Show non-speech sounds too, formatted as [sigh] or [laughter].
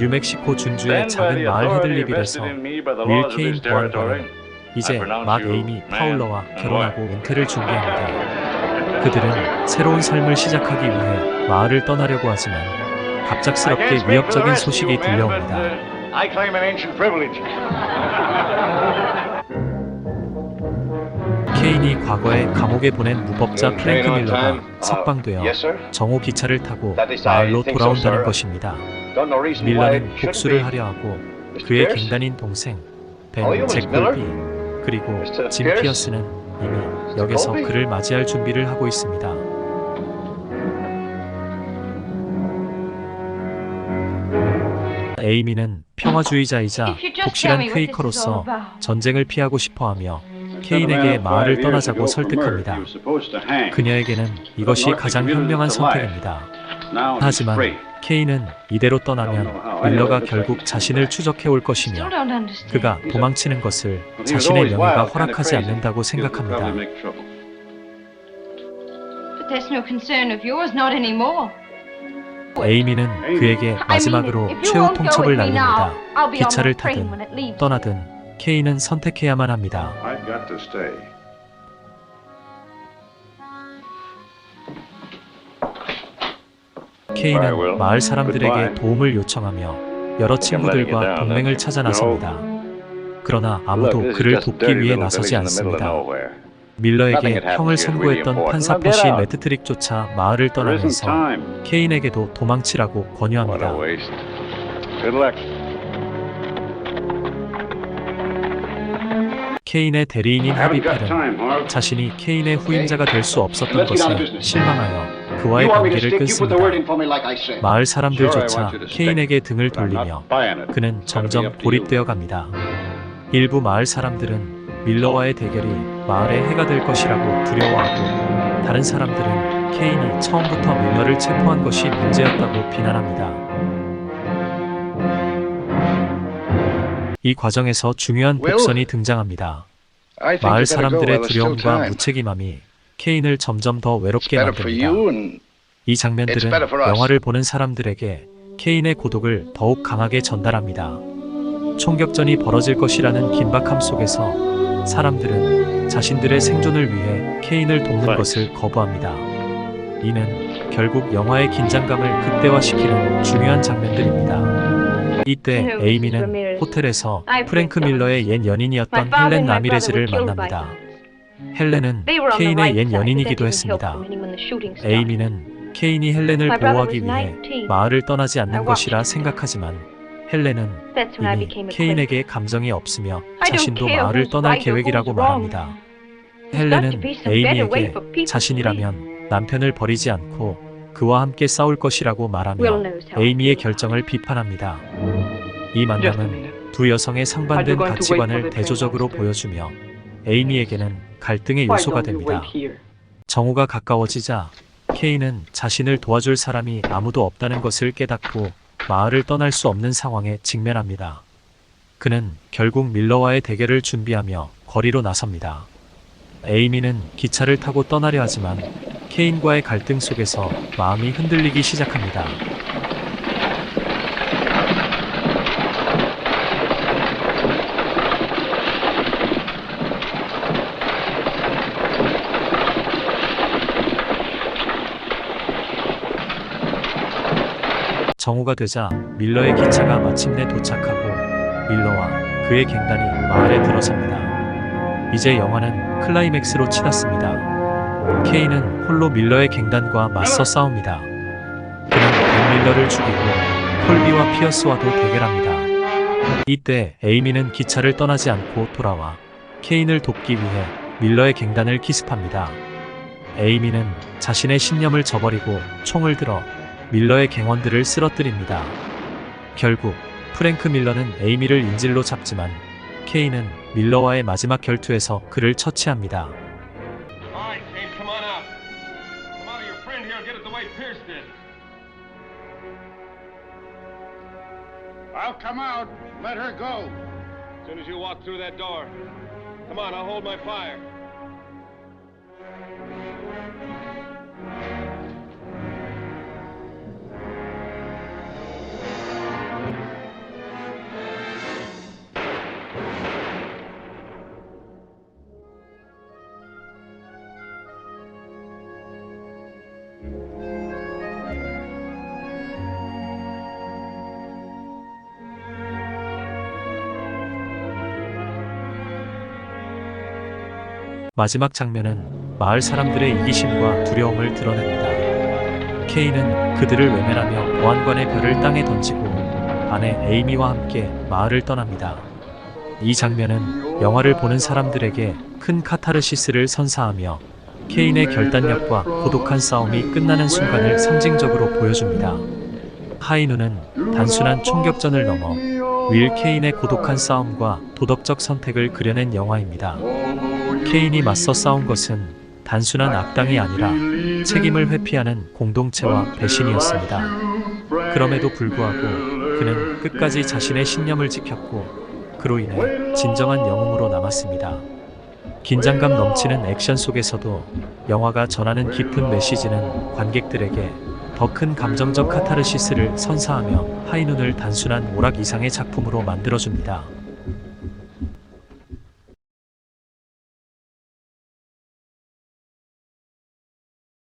뉴멕시코 준주의 작은 마을 헤들리빌에서 윌 케인 보안관은 이제 막 에이미 파울러와 결혼하고 은퇴를 준비합니다. 그들은 새로운 삶을 시작하기 위해 마을을 떠나려고 하지만 갑작스럽게 위협적인 소식이 들려옵니다. [laughs] 케인이 과거에 감옥에 보낸 무법자 프랭크 밀러가 석방되어 Yes, sir. 정오 기차를 타고 마을로 돌아온다는 것입니다. 밀러는 복수를. 하려 하고. 그의? 갱단인 동생 벤? 잭골비 그리고. 짐? 피어스는 이미 역에서? 그를 맞이할 준비를 하고 있습니다. 에이미는 평화주의자이자 독실한 퀘이커로서 전쟁을 피하고 싶어하며 케인에게 마을을 떠나자고 설득합니다. 그녀에게는 이것이 가장 현명한 선택입니다. 하지만 케인은 이대로 떠나면 밀러가 결국 자신을 추적해 올 것이며 그가 도망치는 것을 자신의 명예가 허락하지 않는다고 생각합니다. But that's no concern of yours, not anymore. 에이미는 그에게 마지막으로 최후 통첩을 날립니다. 기차를 타든 it leaves. 떠나든 케인은 선택해야만 합니다. Got to stay. 케인은 마을 사람들에게 도움을 요청하며 여러 친구들과 동맹을 찾아 나섭니다. 그러나 아무도 그를 돕기 위해 나서지 않습니다. 밀러에게 형을 선고했던 판사 퍼시 매트트릭조차 마을을 떠나면서. 케인에게도 도망치라고 권유합니다. 케인의 대리인인 Harv. 자신이 케인의 후임자가 될 수 없었던 business. 실망하여 그와의 관계를 끊습니다. 마을 사람들조차 케인에게 등을 돌리며. 그는 점점 고립되어 갑니다. 일부 마을 사람들은 밀러와의 대결이 마을에 해가 될 것이라고 두려워하고 다른 사람들은 케인이 처음부터 밀러를 체포한 것이 문제였다고 비난합니다. 이 과정에서 중요한? 복선이 등장합니다. 마을 사람들의 두려움과. 무책임함이 케인을 점점 더 외롭게 만듭니다. 이 장면들은. 영화를 보는 사람들에게 케인의 고독을 더욱 강하게 전달합니다. 총격전이 벌어질 것이라는 긴박함 속에서 사람들은 자신들의 생존을 위해 케인을 돕는. 것을 거부합니다. 이는 결국 영화의 긴장감을 극대화시키는 중요한 장면들입니다. 이때. 에이미는. 호텔에서 프랭크. 밀러의 옛 연인이었던 헬렌 라미레즈를 만납니다. 헬렌은 케인의 옛 연인이기도 했습니다. 에이미는 케인이 헬렌을 보호하기 위해 19. 마을을 떠나지 않는 것이라. 생각하지만 헬렌은 이미 케인에게 감정이 없으며 자신도 마을을 떠날 계획이라고. 말합니다. 헬렌은 에이미에게 자신이라면 남편을 버리지 않고 그와 함께 싸울 것이라고 말하며 에이미의. 결정을 비판합니다. 이 만남은 두 여성의 상반된 가치관을 대조적으로 보여주며 에이미에게는 갈등의 요소가 됩니다. 정오가 가까워지자 케인은 자신을 도와줄 사람이 아무도 없다는 것을 깨닫고 마을을 떠날 수 없는 상황에 직면합니다. 그는 결국 밀러와의 대결을 준비하며 거리로 나섭니다. 에이미는 기차를 타고 떠나려 하지만 케인과의 갈등 속에서 마음이 흔들리기 시작합니다. 정오가 되자 밀러의 기차가 마침내 도착하고 밀러와 그의 갱단이 마을에 들어섭니다. 이제 영화는 클라이맥스로 치닫습니다. 케인은 홀로 밀러의 갱단과 맞서 싸웁니다. 그는 벤 밀러를 죽이고 콜비와 피어스와도 대결합니다. 이때 에이미는 기차를 떠나지 않고 돌아와 케인을 돕기 위해 밀러의 갱단을 기습합니다. 에이미는 자신의 신념을 저버리고 총을 들어 밀러의 갱원들을 쓰러뜨립니다. 결국 프랭크 밀러는 에이미를 인질로 잡지만 케인은 밀러와의 마지막 결투에서 그를 처치합니다. Way Pierce did. I'll come out. Let her go. As soon as you walk through that door. Come on, I'll hold my fire. 마지막 장면은 마을 사람들의 이기심과 두려움을 드러냅니다. 케인은 그들을 외면하며 보안관의 별을 땅에 던지고 아내 에이미와 함께 마을을 떠납니다. 이 장면은 영화를 보는 사람들에게 큰 카타르시스를 선사하며 케인의 결단력과 고독한 싸움이 끝나는 순간을 상징적으로 보여줍니다. 하이누는 단순한 총격전을 넘어 윌 케인의 고독한 싸움과 도덕적 선택을 그려낸 영화입니다. 케인이 맞서 싸운 것은 단순한 악당이 아니라 책임을 회피하는 공동체와 배신이었습니다. 그럼에도 불구하고 그는 끝까지 자신의 신념을 지켰고 그로 인해 진정한 영웅으로 남았습니다. 긴장감 넘치는 액션 속에서도 영화가 전하는 깊은 메시지는 관객들에게 더 큰 감정적 카타르시스를 선사하며 하이눈을 단순한 오락 이상의 작품으로 만들어줍니다.